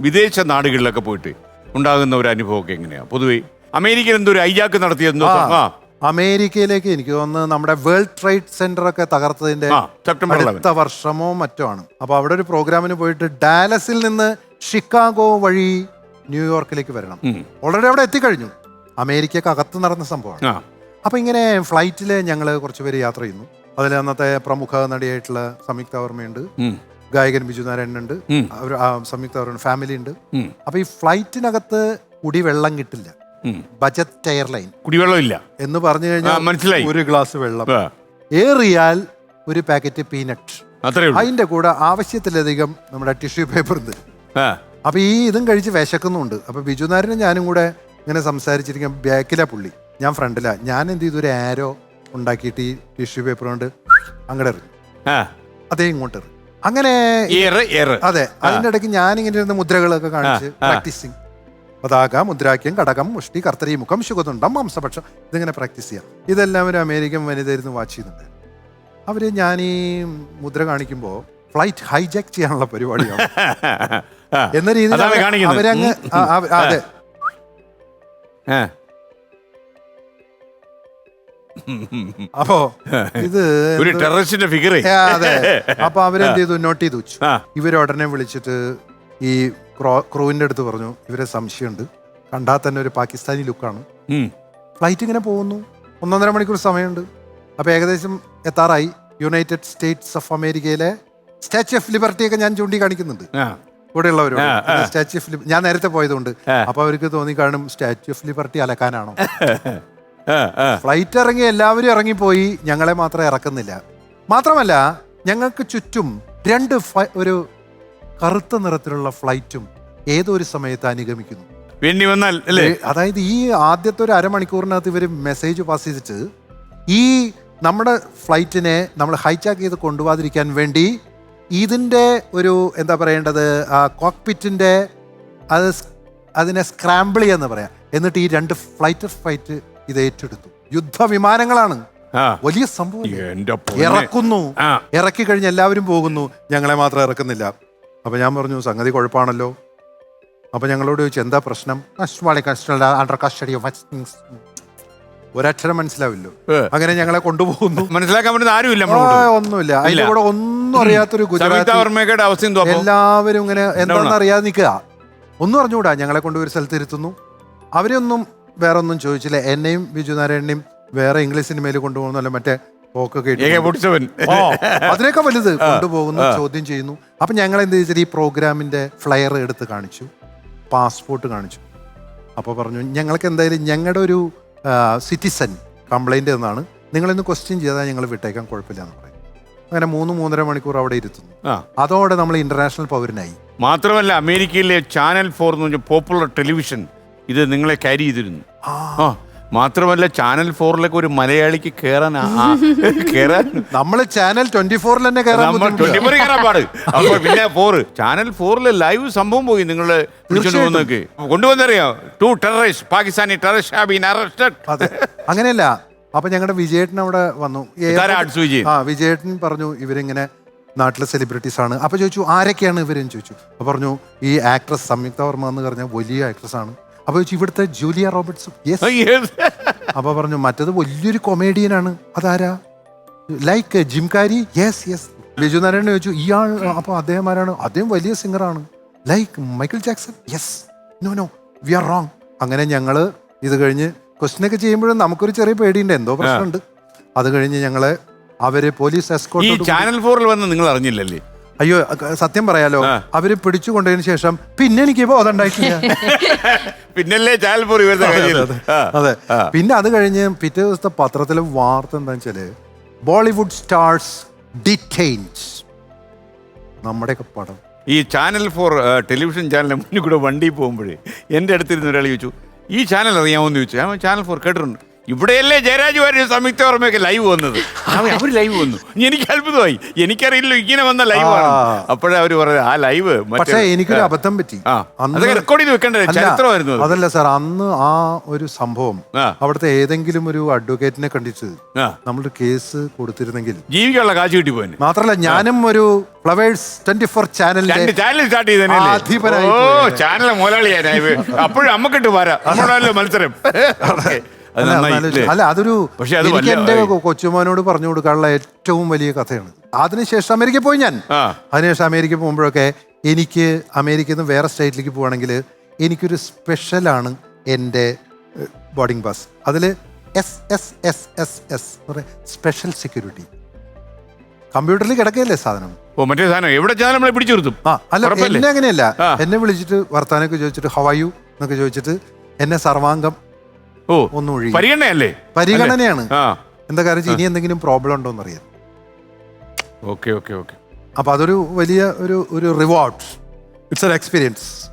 വിദേശ നാടുകളിലൊക്കെ പോയിട്ട് ഉണ്ടാകുന്ന ഒരു അനുഭവമൊക്കെ എങ്ങനെയാ? പൊതുവെ അമേരിക്കയിൽ എന്തോ ഒരു ഐജാക്ക് നടത്തിയെന്നോ ആ അമേരിക്കയിലേക്ക് എനിക്ക് തോന്നുന്നത് നമ്മുടെ വേൾഡ് ട്രേഡ് സെന്റർ ഒക്കെ തകർത്തതിന്റെ ആ, സെപ്റ്റംബർ 11. അടുത്ത വർഷമോ മറ്റോ ആണ്. അപ്പൊ അവിടെ ഒരു പ്രോഗ്രാമിന് പോയിട്ട് ഡാലസിൽ നിന്ന് ഷിക്കാഗോ വഴി ന്യൂയോർക്കിലേക്ക് വരണം. ഓൾറെഡി അവിടെ എത്തിക്കഴിഞ്ഞു. അമേരിക്കക്ക് അകത്ത് നടന്ന സംഭവമാണ്. അപ്പൊ ഇങ്ങനെ ഫ്ലൈറ്റിൽ ഞങ്ങൾ കുറച്ചുപേര് യാത്ര ചെയ്യുന്നു. അതിൽ അന്നത്തെ പ്രമുഖ നടിയായിട്ടുള്ള സംയുക്ത വർമ്മയുണ്ട്. ഉം. ഗായകൻ ബിജു നാരായണൻ ഉണ്ട് ഉം. അവർ സംയുക്ത അവരുടെ ഫാമിലി ഉണ്ട്. അപ്പൊ ഈ ഫ്ലൈറ്റിനകത്ത് കുടിവെള്ളം കിട്ടില്ല. ബജറ്റ് എയർലൈൻ കുടിവെള്ളം ഇല്ല. എന്ന് പറഞ്ഞു കഴിഞ്ഞാൽ മനസ്സിലായി. ഒരു ഗ്ലാസ് വെള്ളം. ഏറിയാൽ ഒരു പാക്കറ്റ് പീനട്ട്. അതിന്റെ കൂടെ ആവശ്യത്തിലധികം നമ്മുടെ ടിഷ്യൂ പേപ്പർ തരും അപ്പൊ ഈ ഇതും കഴിച്ച് വിശക്കുന്നുണ്ട്. അപ്പൊ ബിജു നാരനും ഞാനും കൂടെ ഇങ്ങനെ സംസാരിച്ചിരിക്കാൻ ബാക്കിലാ പുള്ളി. ഞാൻ ഫ്രണ്ടിലാ. ഞാൻ എന്ത് ചെയ്തു? ഒരു ആരോ ഉണ്ടാക്കിയിട്ട് ഈ ടിഷ്യൂ പേപ്പർ കൊണ്ട് അങ്ങോട്ട് എറിഞ്ഞു. അതേ ഇങ്ങോട്ട് എറിഞ്ഞു. അങ്ങനെ അതെ അതിന്റെ ഇടയ്ക്ക് ഞാൻ ഇങ്ങനെ ഇരുന്ന മുദ്രകളൊക്കെ കാണിച്ച്. പ്രാക്ടീസിങ്. പതാക മുദ്രാക്യം കടകം മുഷ്ടി കർത്തരി മുഖം ശുഗതുണ്ടം മാംസപക്ഷം ഇതിങ്ങനെ പ്രാക്ടീസ് ചെയ്യാം. ഇതെല്ലാം ഒരു അമേരിക്കൻ വനിതയിരുന്ന് വാച്ച് ചെയ്യുന്നുണ്ട് അവർ ഞാൻ ഈ മുദ്ര കാണിക്കുമ്പോൾ ഫ്ലൈറ്റ് ഹൈജാക്ക് ചെയ്യാനുള്ള പരിപാടിയാണ്. എന്ന രീതിയിൽ. അവരങ്ങ് അതെ. അപ്പോ ഇത് ഒരു ടെറസിന്റെ ടെററിസ്റ്റിന്റെ ഫിഗർ അതെ. അപ്പൊ അവരെന്ത് ചെയ്തു? നോട്ട് ചെയ്തു വെച്ചു. ആ. ഇവർ ഉടനെ വിളിച്ചിട്ട് ഈ ക്രൂവിന്റെ അടുത്ത് പറഞ്ഞു ഇവരെ സംശയമുണ്ട്. കണ്ടാൽ തന്നെ ഒരു പാകിസ്ഥാനി ലുക്കാണ്. ഫ്ലൈറ്റ് ഇങ്ങനെ പോകുന്നു. ഒന്നൊന്നര മണിക്കൂർ സമയമുണ്ട്. അപ്പൊ ഏകദേശം എത്താറായി. യുണൈറ്റഡ് സ്റ്റേറ്റ്സ് ഓഫ് അമേരിക്കയിലെ സ്റ്റാച്യു ഓഫ് ലിബർട്ടി ഒക്കെ ഞാൻ ചൂണ്ടിക്കാണിക്കുന്നുണ്ട്. ഇവിടെയുള്ളവരോട്. സ്റ്റാച്യു ഓഫ് ഞാൻ നേരത്തെ പോയതുകൊണ്ട്. അപ്പോൾ അപ്പൊ അവർക്ക് തോന്നി കാണും സ്റ്റാച്യു ഓഫ് ലിബർട്ടി അലക്കാനാണോ? ഫ്ലൈറ്റ് ഇറങ്ങി എല്ലാവരും ഇറങ്ങിപ്പോയി ഞങ്ങളെ മാത്രം ഇറക്കുന്നില്ല. മാത്രമല്ല ഞങ്ങൾക്ക് ചുറ്റും രണ്ട് ഒരു കറുത്ത നിറത്തിലുള്ള ഫ്ലൈറ്റും ഏതൊരു സമയത്ത് അനുഗമിക്കുന്നു. വേണ്ടി വന്നാൽ അല്ലേ? അതായത് ഈ ആദ്യത്തെ ഒരു അരമണിക്കൂറിനകത്ത് ഇവർ മെസ്സേജ് പാസ് ചെയ്തിട്ട് ഈ നമ്മുടെ ഫ്ലൈറ്റിനെ നമ്മൾ ഹൈജാക്ക് ചെയ്ത് കൊണ്ടുപോകാതിരിക്കാൻ വേണ്ടി ഇതിന്റെ ഒരു എന്താ പറയേണ്ടത് കോക്പിറ്റിന്റെ അത് അതിനെ സ്ക്രാമ്പിൾ ചെയ്യാന്ന് പറയാം. എന്നിട്ട് ഈ രണ്ട് ഫ്ലൈറ്റ് ഫൈറ്റ് ഇത് ഏറ്റെടുത്തു. യുദ്ധവിമാനങ്ങളാണ്. വലിയ സംഭവം. ഇറക്കുന്നു. ഇറക്കി കഴിഞ്ഞ് എല്ലാവരും പോകുന്നു. ഞങ്ങളെ മാത്രം ഇറക്കുന്നില്ല. അപ്പൊ ഞാൻ പറഞ്ഞു സംഗതി കുഴപ്പമാണല്ലോ അപ്പൊ ഞങ്ങളോട് ചോദിച്ചു എന്താ പ്രശ്നം? അണ്ടർ കസ്റ്റഡി ഒരക്ഷരം മനസ്സിലാവില്ലോ. അങ്ങനെ ഞങ്ങളെ കൊണ്ടുപോകുന്നു. മനസ്സിലാക്കാൻ പറ്റുന്ന ആരുമില്ല ഒന്നുമില്ല. അതിന്റെ കൂടെ ഒന്നും അറിയാത്തൊരു ഗുജറാത്തി അവസ്ഥ എല്ലാവരും ഇങ്ങനെ എന്താണെന്ന് അറിയാതെ നിൽക്കുക. ഒന്നും അറിഞ്ഞുകൂടാ ഞങ്ങളെ കൊണ്ട് ഒരു സ്ഥലത്ത് ഇരുത്തുന്നു. അവരൊന്നും വേറെ ഒന്നും ചോദിച്ചില്ല. എന്നെയും ബിജു നാരായണനെയും വേറെ ഇംഗ്ലീഷ് സിനിമയിൽ കൊണ്ടുപോകുന്നല്ലോ മറ്റേ പോക്കൊക്കെ ഇട്ട് ഓ, അതിനേക്കാൾ വലുത് കൊണ്ടുപോകുന്നു ചോദ്യം ചെയ്യുന്നു. അപ്പൊ ഞങ്ങൾ എന്ത് ചോദിച്ചാൽ ഈ പ്രോഗ്രാമിന്റെ ഫ്ലയർ എടുത്ത് കാണിച്ചു. പാസ്പോർട്ട് കാണിച്ചു. അപ്പോൾ പറഞ്ഞു ഞങ്ങൾക്ക് എന്തായാലും ഞങ്ങളുടെ ഒരു സിറ്റിസൺ കംപ്ലൈന്റ് എന്നാണ് നിങ്ങളിന്ന് ക്വസ്റ്റ്യൻ ചെയ്താൽ ഞങ്ങൾ വിട്ടേക്കാൻ കുഴപ്പമില്ല എന്ന് പറയും. അങ്ങനെ മൂന്ന് മൂന്നര മണിക്കൂർ അവിടെ ഇരുത്തുന്നു. ആ. അതോടെ നമ്മൾ ഇന്റർനാഷണൽ പൗരനായി. മാത്രമല്ല അമേരിക്കയിലെ ചാനൽ ഫോർ എന്ന് പറഞ്ഞ പോപ്പുലർ ടെലിവിഷൻ ഇത് നിങ്ങളെ ക്യാരി ചെയ്തിരുന്നു. ആ. മാത്രമല്ല ചാനൽ ഫോറിലൊക്കെ ഒരു മലയാളിക്ക് കേറാൻ ആ- കേറാൻ നമ്മൾ ചാനൽ ട്വന്റി ഫോറിൽ തന്നെ കയറാൻ നമ്മൾ ബുദ്ധിമുട്ടില്ല. 24 കേറാൻ പാട്. അപ്പൊ പിന്നെ ഫോറ് ചാനൽ ഫോറിലെ ലൈവ് സംഭവം പോയി നിങ്ങൾ പിടിച്ചോണ്ട് തീർച്ചയായിട്ടും. പോകുന്നൊക്കെ കൊണ്ടുവന്നറിയോ? Two terrorist Pakistani terrorist have been arrested അതെ. അങ്ങനെയല്ല. അപ്പൊ ഞങ്ങളുടെ വിജയേട്ടൻ അവിടെ വന്നു. ഈ ഇതാരാ ആർട്സ് വിജയൻ? ആ വിജയേട്ടൻ പറഞ്ഞു ഇവരിങ്ങനെ നാട്ടിലെ സെലിബ്രിറ്റീസ് ആണ്. അപ്പൊ ചോദിച്ചു ആരൊക്കെയാണ് ഇവരെന്ന്? ചോദിച്ചു. അപ്പൊ പറഞ്ഞു ഈ ആക്ട്രസ് സംയുക്ത വർമ്മ എന്ന് പറഞ്ഞ വലിയ ആക്ട്രസ് ആണ്. അപ്പൊ ചോദിച്ചു ഇവിടുത്തെ ജൂലിയ റോബർട്ട്സ്? യെസ് അപ്പൊ പറഞ്ഞു മറ്റത് വലിയൊരു കൊമേഡിയനാണ് അതാരാ? Like Jim Carrey yes yes Biju Narayanan ചോദിച്ചു ഇയാൾ അപ്പൊ അദ്ദേഹം ആരാണ്? അദ്ദേഹം വലിയ സിംഗറാണ് like Michael Jackson yes no no we are wrong അങ്ങനെ ഞങ്ങൾ ഇത് കഴിഞ്ഞ് ക്വസ്റ്റ്യൻ ഒക്കെ ചെയ്യുമ്പോഴും നമുക്കൊരു ചെറിയ പേടിയുണ്ട്. എന്തോ പ്രശ്നമുണ്ട്. അത് കഴിഞ്ഞ് ഞങ്ങൾ അവർ പോലീസ് എസ്കോട്ട് എസ്കോർട്ട് ചാനൽ ഫോറിൽ വന്ന് നിങ്ങൾ അറിഞ്ഞില്ലല്ലേ? അയ്യോ സത്യം പറയാലോ അവർ പിടിച്ചു കൊണ്ടതിന് ശേഷം പിന്നെ എനിക്ക് ബോധം ഉണ്ടായിട്ടില്ല. പിന്നല്ലേ ഇവരുടെ അതെ പിന്നെ അത് കഴിഞ്ഞ് പിറ്റേ ദിവസത്തെ പത്രത്തിലെ വാർത്ത എന്താണെന്ന് വെച്ചാൽ ബോളിവുഡ് സ്റ്റാർസ് ഡിറ്റൈൻസ് നമ്മുടെയൊക്കെ പടം. ഈ ചാനൽ ഫോർ ടെലിവിഷൻ ചാനലിന് മുന്നിൽ കൂടെ വണ്ടി പോകുമ്പോഴേ എന്റെ അടുത്തിരുന്ന് ഒരാൾ ചോദിച്ചു ഈ ചാനൽ അറിയാമോ എന്ന് ചോദിച്ചു. ഞാൻ ചാനൽ ഫോർ കേട്ടിട്ടുണ്ട്. ഇവിടെയല്ലേ ജയരാജ് വാര്യ സംയുക്ത ഓർമ്മയൊക്കെ ലൈവ് വന്നത്. അവർ ലൈവ് വന്നു. എനിക്ക് അത്ഭുതമായി. എനിക്കറിയില്ല ഇങ്ങനെ വന്ന ലൈവ്. അപ്പോഴേ അവർ പറഞ്ഞത് ആ ലൈവ് പക്ഷേ എനിക്കൊരു അബദ്ധം പറ്റി. റെക്കോർഡ് ചെയ്ത് വെക്കണ്ടേ ചരിത്രമായിരുന്നു അതല്ല സാർ അന്ന് ആ ഒരു സംഭവം. അവിടുത്തെ ഏതെങ്കിലും ഒരു അഡ്വക്കേറ്റിനെ കണ്ടിട്ട് നമ്മളൊരു കേസ് കൊടുത്തിരുന്നെങ്കിൽ ജീവിക്കാനുള്ള കാശ് കിട്ടി പോയി മാത്രല്ല ഞാനും ഒരു ഫ്ലവേഴ്സ് ട്വന്റി ഫോർ രണ്ട് ചാനൽ സ്റ്റാർട്ട് ആധിപനായി ഓ. ചാനൽ മുതലാളിയായി അപ്പോഴും അമ്മക്കിട്ട് പോരാ നമ്മളല്ലോ മത്സരം. അല്ല, അതൊരു എനിക്ക് എന്റെ കൊച്ചുമോനോട് പറഞ്ഞു കൊടുക്കാനുള്ള ഏറ്റവും വലിയ കഥയാണ്. അതിനുശേഷം അമേരിക്കയിൽ പോയി ഞാൻ. അതിനുശേഷം അമേരിക്ക പോകുമ്പോഴൊക്കെ എനിക്ക് അമേരിക്കയിൽ നിന്ന് വേറെ സ്റ്റേറ്റിലേക്ക് പോവുകയാണെങ്കിൽ എനിക്കൊരു സ്പെഷ്യലാണ് എന്റെ ബോർഡിംഗ് പാസ്. അതിൽ S S S S S special security കമ്പ്യൂട്ടറിൽ കിടക്കുകയല്ലേ സാധനം? ഓ മറ്റേ സാധനം. എവിടെ ചെന്നാലും നമ്മളെ പിടിച്ചു നിർത്തും അല്ല എന്നെ അങ്ങനെയല്ല. എന്നെ വിളിച്ചിട്ട് വർത്താനൊക്കെ ചോദിച്ചിട്ട് ഹവായു എന്നൊക്കെ ചോദിച്ചിട്ട് എന്നെ സർവാംഗം ഓ ഒന്ന് ഒഴിയും പരിഗണനയല്ലേ? പരിഗണനയാണ്. ആ. എന്താ കാര്യം? ഇനി എന്തെങ്കിലും പ്രോബ്ലം ഉണ്ടോ എന്നറിയാം. Okay okay okay. അപ്പൊ അതൊരു വലിയ ഒരു ഒരു റിവാർഡ് ഇറ്റ്സ് എക്സ്പീരിയൻസ്